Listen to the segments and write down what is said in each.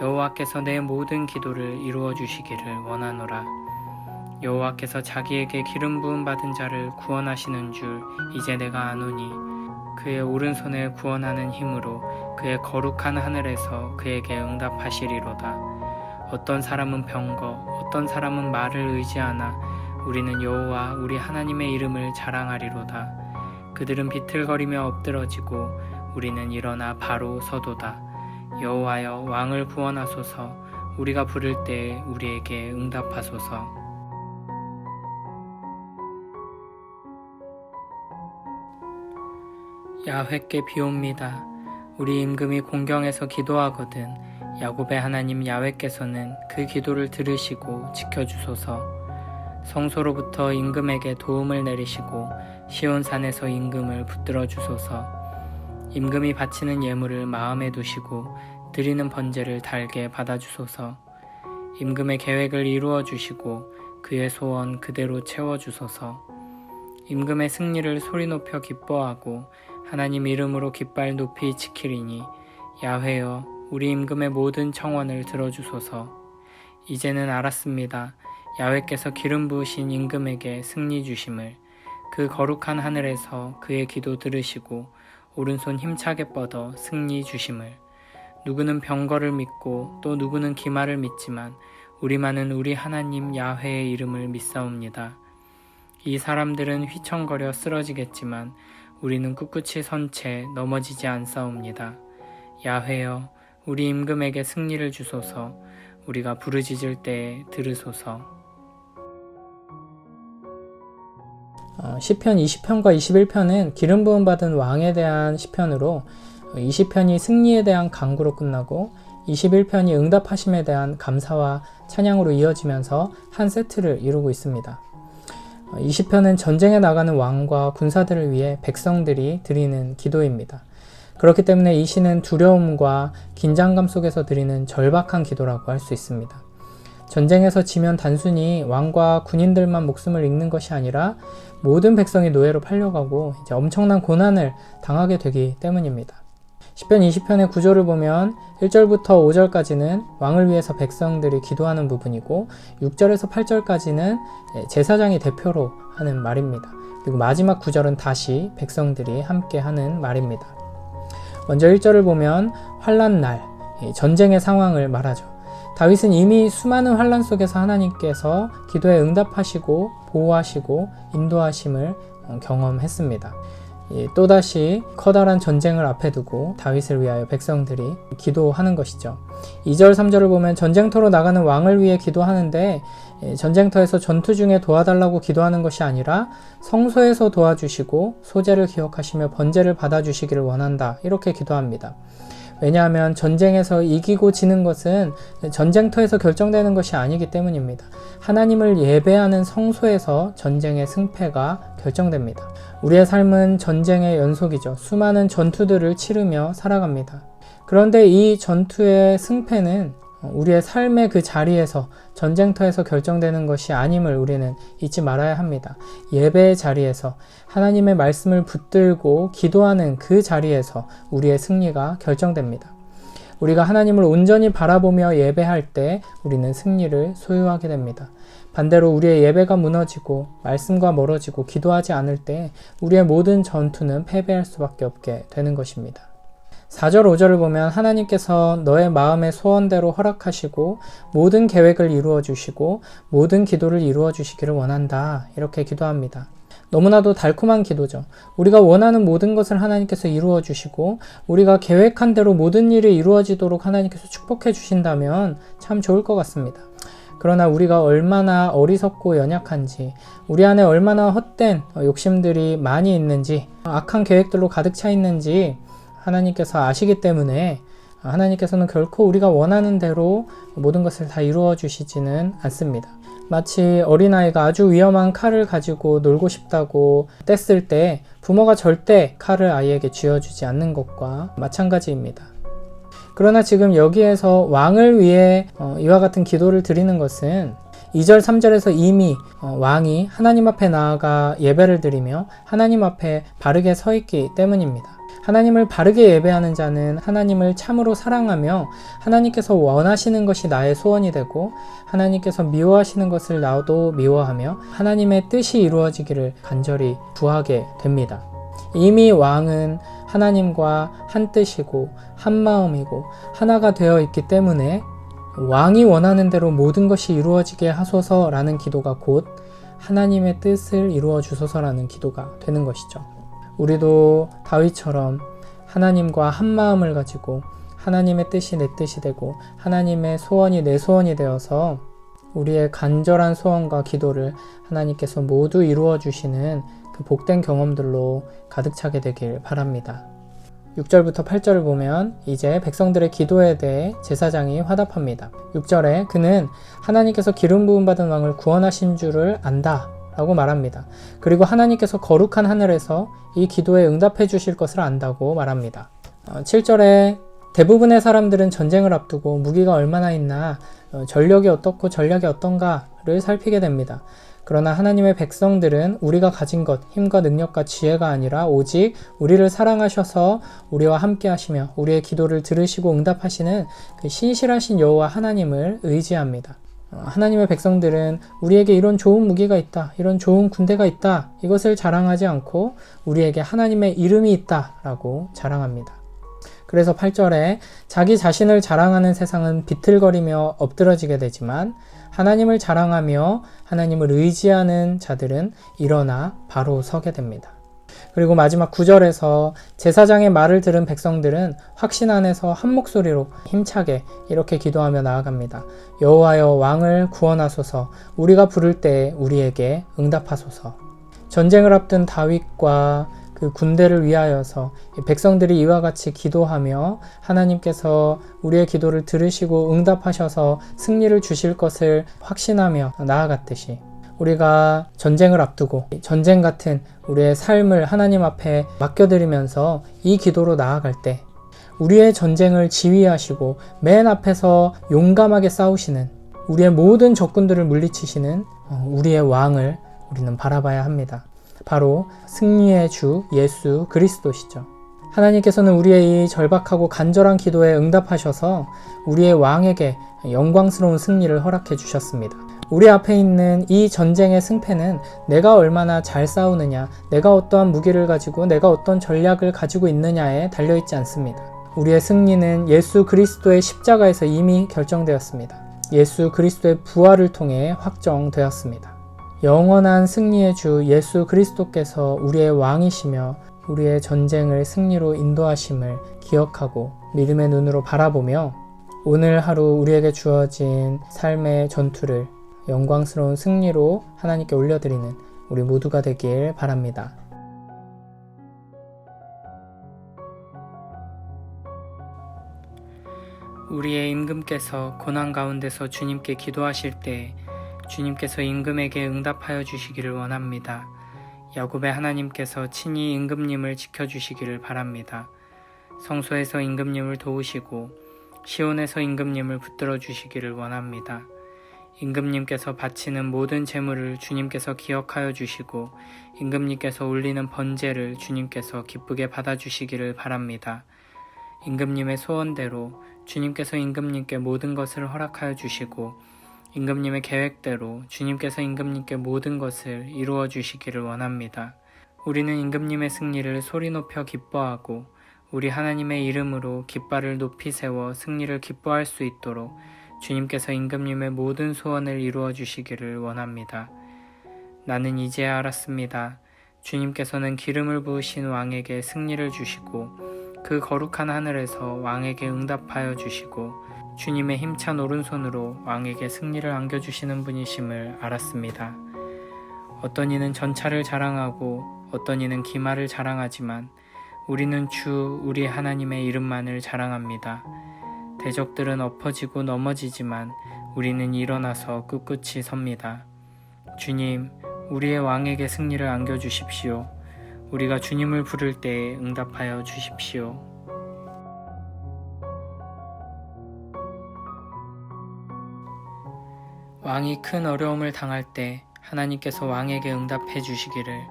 여호와께서 내 모든 기도를 이루어 주시기를 원하노라. 여호와께서 자기에게 기름 부음 받은 자를 구원하시는 줄 이제 내가 아노니 그의 오른손에 구원하는 힘으로 그의 거룩한 하늘에서 그에게 응답하시리로다. 어떤 사람은 병거, 어떤 사람은 말을 의지하나 우리는 여호와 우리 하나님의 이름을 자랑하리로다. 그들은 비틀거리며 엎드러지고 우리는 일어나 바로 서도다. 여호와여 왕을 구원하소서. 우리가 부를 때에 우리에게 응답하소서. 야훼께 비옵니다. 우리 임금이 공경에서 기도하거든 야곱의 하나님 야훼께서는 그 기도를 들으시고 지켜주소서. 성소로부터 임금에게 도움을 내리시고 시온산에서 임금을 붙들어 주소서 임금이 바치는 예물을 마음에 두시고 드리는 번제를 달게 받아주소서. 임금의 계획을 이루어 주시고 그의 소원 그대로 채워 주소서. 임금의 승리를 소리 높여 기뻐하고 하나님 이름으로 깃발 높이 지키리니 야훼여 우리 임금의 모든 청원을 들어주소서. 이제는 알았습니다. 야훼께서 기름 부으신 임금에게 승리 주심을 그 거룩한 하늘에서 그의 기도 들으시고 오른손 힘차게 뻗어 승리 주심을 누구는 병거를 믿고 또 누구는 기마를 믿지만 우리만은 우리 하나님 야훼의 이름을 믿사옵니다. 이 사람들은 휘청거려 쓰러지겠지만 우리는 꿋꿋이 선 채 넘어지지 않사옵니다. 야훼여 우리 임금에게 승리를 주소서 우리가 부르짖을 때에 들으소서. 시편 20편과 21편은 기름 부음 받은 왕에 대한 시편으로 20편이 승리에 대한 강구로 끝나고 21편이 응답하심에 대한 감사와 찬양으로 이어지면서 한 세트를 이루고 있습니다. 20편은 전쟁에 나가는 왕과 군사들을 위해 백성들이 드리는 기도입니다. 그렇기 때문에 이 시는 두려움과 긴장감 속에서 드리는 절박한 기도라고 할 수 있습니다. 전쟁에서 지면 단순히 왕과 군인들만 목숨을 잃는 것이 아니라 모든 백성이 노예로 팔려가고 이제 엄청난 고난을 당하게 되기 때문입니다. 10편 20편의 구조를 보면 1절부터 5절까지는 왕을 위해서 백성들이 기도하는 부분이고 6절에서 8절까지는 제사장이 대표로 하는 말입니다. 그리고 마지막 9절은 다시 백성들이 함께 하는 말입니다. 먼저 1절을 보면 환란 날 전쟁의 상황을 말하죠. 다윗은 이미 수많은 환란 속에서 하나님께서 기도에 응답하시고 보호하시고 인도하심을 경험했습니다. 또다시 커다란 전쟁을 앞에 두고 다윗을 위하여 백성들이 기도하는 것이죠. 2절, 3절을 보면 전쟁터로 나가는 왕을 위해 기도하는데 전쟁터에서 전투 중에 도와달라고 기도하는 것이 아니라 성소에서 도와주시고 소재를 기억하시며 번제를 받아주시기를 원한다. 이렇게 기도합니다. 왜냐하면 전쟁에서 이기고 지는 것은 전쟁터에서 결정되는 것이 아니기 때문입니다. 하나님을 예배하는 성소에서 전쟁의 승패가 결정됩니다. 우리의 삶은 전쟁의 연속이죠. 수많은 전투들을 치르며 살아갑니다. 그런데 이 전투의 승패는 우리의 삶의 그 자리에서 전쟁터에서 결정되는 것이 아님을 우리는 잊지 말아야 합니다. 예배의 자리에서 하나님의 말씀을 붙들고 기도하는 그 자리에서 우리의 승리가 결정됩니다. 우리가 하나님을 온전히 바라보며 예배할 때 우리는 승리를 소유하게 됩니다. 반대로 우리의 예배가 무너지고 말씀과 멀어지고 기도하지 않을 때 우리의 모든 전투는 패배할 수밖에 없게 되는 것입니다. 4절, 5절을 보면 하나님께서 너의 마음의 소원대로 허락하시고 모든 계획을 이루어 주시고 모든 기도를 이루어 주시기를 원한다. 이렇게 기도합니다. 너무나도 달콤한 기도죠. 우리가 원하는 모든 것을 하나님께서 이루어 주시고 우리가 계획한 대로 모든 일이 이루어지도록 하나님께서 축복해 주신다면 참 좋을 것 같습니다. 그러나 우리가 얼마나 어리석고 연약한지, 우리 안에 얼마나 헛된 욕심들이 많이 있는지, 악한 계획들로 가득 차 있는지 하나님께서 아시기 때문에 하나님께서는 결코 우리가 원하는 대로 모든 것을 다 이루어 주시지는 않습니다. 마치 어린아이가 아주 위험한 칼을 가지고 놀고 싶다고 뗐을 때 부모가 절대 칼을 아이에게 쥐어주지 않는 것과 마찬가지입니다. 그러나 지금 여기에서 왕을 위해 어, 이와 같은 기도를 드리는 것은 2절, 3절에서 이미 어, 왕이 하나님 앞에 나아가 예배를 드리며 하나님 앞에 바르게 서 있기 때문입니다. 하나님을 바르게 예배하는 자는 하나님을 참으로 사랑하며 하나님께서 원하시는 것이 나의 소원이 되고 하나님께서 미워하시는 것을 나도 미워하며 하나님의 뜻이 이루어지기를 간절히 구하게 됩니다. 이미 왕은 하나님과 한 뜻이고 한 마음이고 하나가 되어 있기 때문에 왕이 원하는 대로 모든 것이 이루어지게 하소서라는 기도가 곧 하나님의 뜻을 이루어 주소서라는 기도가 되는 것이죠. 우리도 다윗처럼 하나님과 한 마음을 가지고 하나님의 뜻이 내 뜻이 되고 하나님의 소원이 내 소원이 되어서 우리의 간절한 소원과 기도를 하나님께서 모두 이루어 주시는 그 복된 경험들로 가득 차게 되길 바랍니다. 6절부터 8절을 보면 이제 백성들의 기도에 대해 제사장이 화답합니다. 6절에 그는 하나님께서 기름 부음 받은 왕을 구원하신 줄을 안다. 라고 말합니다. 그리고 하나님께서 거룩한 하늘에서 이 기도에 응답해 주실 것을 안다고 말합니다. 어, 7절에 대부분의 사람들은 전쟁을 앞두고 무기가 얼마나 있나, 어, 전력이 어떻고 전략이 어떤가를 살피게 됩니다. 그러나 하나님의 백성들은 우리가 가진 것, 힘과 능력과 지혜가 아니라 오직 우리를 사랑하셔서 우리와 함께 하시며 우리의 기도를 들으시고 응답하시는 그 신실하신 여호와 하나님을 의지합니다. 어, 하나님의 백성들은 우리에게 이런 좋은 무기가 있다, 이런 좋은 군대가 있다, 이것을 자랑하지 않고 우리에게 하나님의 이름이 있다 라고 자랑합니다. 그래서 8절에 자기 자신을 자랑하는 세상은 비틀거리며 엎드러지게 되지만 하나님을 자랑하며 하나님을 의지하는 자들은 일어나 바로 서게 됩니다. 그리고 마지막 9절에서 제사장의 말을 들은 백성들은 확신 안에서 한 목소리로 힘차게 이렇게 기도하며 나아갑니다. 여호와여 왕을 구원하소서 우리가 부를 때 우리에게 응답하소서. 전쟁을 앞둔 다윗과 그 군대를 위하여서 백성들이 이와 같이 기도하며 하나님께서 우리의 기도를 들으시고 응답하셔서 승리를 주실 것을 확신하며 나아갔듯이 우리가 전쟁을 앞두고 전쟁 같은 우리의 삶을 하나님 앞에 맡겨드리면서 이 기도로 나아갈 때 우리의 전쟁을 지휘하시고 맨 앞에서 용감하게 싸우시는 우리의 모든 적군들을 물리치시는 어, 우리의 왕을 우리는 바라봐야 합니다. 바로 승리의 주 예수 그리스도시죠. 하나님께서는 우리의 이 절박하고 간절한 기도에 응답하셔서 우리의 왕에게 영광스러운 승리를 허락해 주셨습니다. 우리 앞에 있는 이 전쟁의 승패는 내가 얼마나 잘 싸우느냐, 내가 어떠한 무기를 가지고 내가 어떤 전략을 가지고 있느냐에 달려있지 않습니다. 우리의 승리는 예수 그리스도의 십자가에서 이미 결정되었습니다. 예수 그리스도의 부활을 통해 확정되었습니다. 영원한 승리의 주 예수 그리스도께서 우리의 왕이시며 우리의 전쟁을 승리로 인도하심을 기억하고 믿음의 눈으로 바라보며 오늘 하루 우리에게 주어진 삶의 전투를 영광스러운 승리로 하나님께 올려드리는 우리 모두가 되길 바랍니다. 우리의 임금께서 고난 가운데서 주님께 기도하실 때 주님께서 임금에게 응답하여 주시기를 원합니다. 야곱의 하나님께서 친히 임금님을 지켜주시기를 바랍니다. 성소에서 임금님을 도우시고 시온에서 임금님을 붙들어 주시기를 원합니다. 임금님께서 바치는 모든 재물을 주님께서 기억하여 주시고 임금님께서 올리는 번제를 주님께서 기쁘게 받아 주시기를 바랍니다. 임금님의 소원대로 주님께서 임금님께 모든 것을 허락하여 주시고 임금님의 계획대로 주님께서 임금님께 모든 것을 이루어 주시기를 원합니다. 우리는 임금님의 승리를 소리 높여 기뻐하고 우리 하나님의 이름으로 깃발을 높이 세워 승리를 기뻐할 수 있도록 주님께서 임금님의 모든 소원을 이루어 주시기를 원합니다. 나는 이제 알았습니다. 주님께서는 기름을 부으신 왕에게 승리를 주시고 그 거룩한 하늘에서 왕에게 응답하여 주시고 주님의 힘찬 오른손으로 왕에게 승리를 안겨주시는 분이심을 알았습니다. 어떤 이는 전차를 자랑하고 어떤 이는 기마를 자랑하지만 우리는 주 우리 하나님의 이름만을 자랑합니다. 대적들은 엎어지고 넘어지지만 우리는 일어나서 꿋꿋이 섭니다. 주님, 우리의 왕에게 승리를 안겨주십시오. 우리가 주님을 부를 때에 응답하여 주십시오. 왕이 큰 어려움을 당할 때 하나님께서 왕에게 응답해 주시기를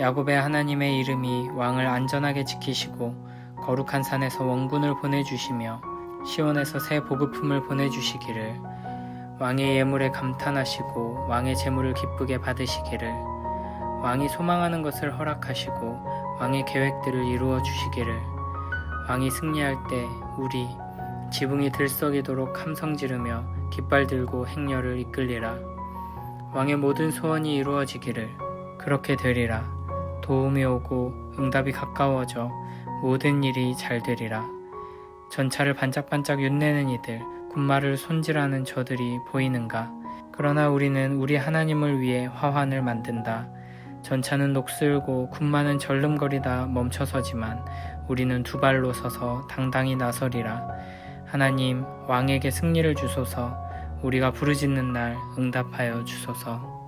야곱의 하나님의 이름이 왕을 안전하게 지키시고 거룩한 산에서 원군을 보내주시며 시온에서 새 보급품을 보내주시기를 왕의 예물에 감탄하시고 왕의 재물을 기쁘게 받으시기를 왕이 소망하는 것을 허락하시고 왕의 계획들을 이루어 주시기를 왕이 승리할 때 우리 지붕이 들썩이도록 함성 지르며 깃발 들고 행렬을 이끌리라. 왕의 모든 소원이 이루어지기를 그렇게 되리라. 도움이 오고 응답이 가까워져 모든 일이 잘 되리라. 전차를 반짝반짝 윤내는 이들 군마를 손질하는 저들이 보이는가? 그러나 우리는 우리 하나님을 위해 화환을 만든다. 전차는 녹슬고 군마는 절름거리다 멈춰서지만 우리는 두 발로 서서 당당히 나서리라 하나님 왕에게 승리를 주소서. 우리가 부르짖는 날 응답하여 주소서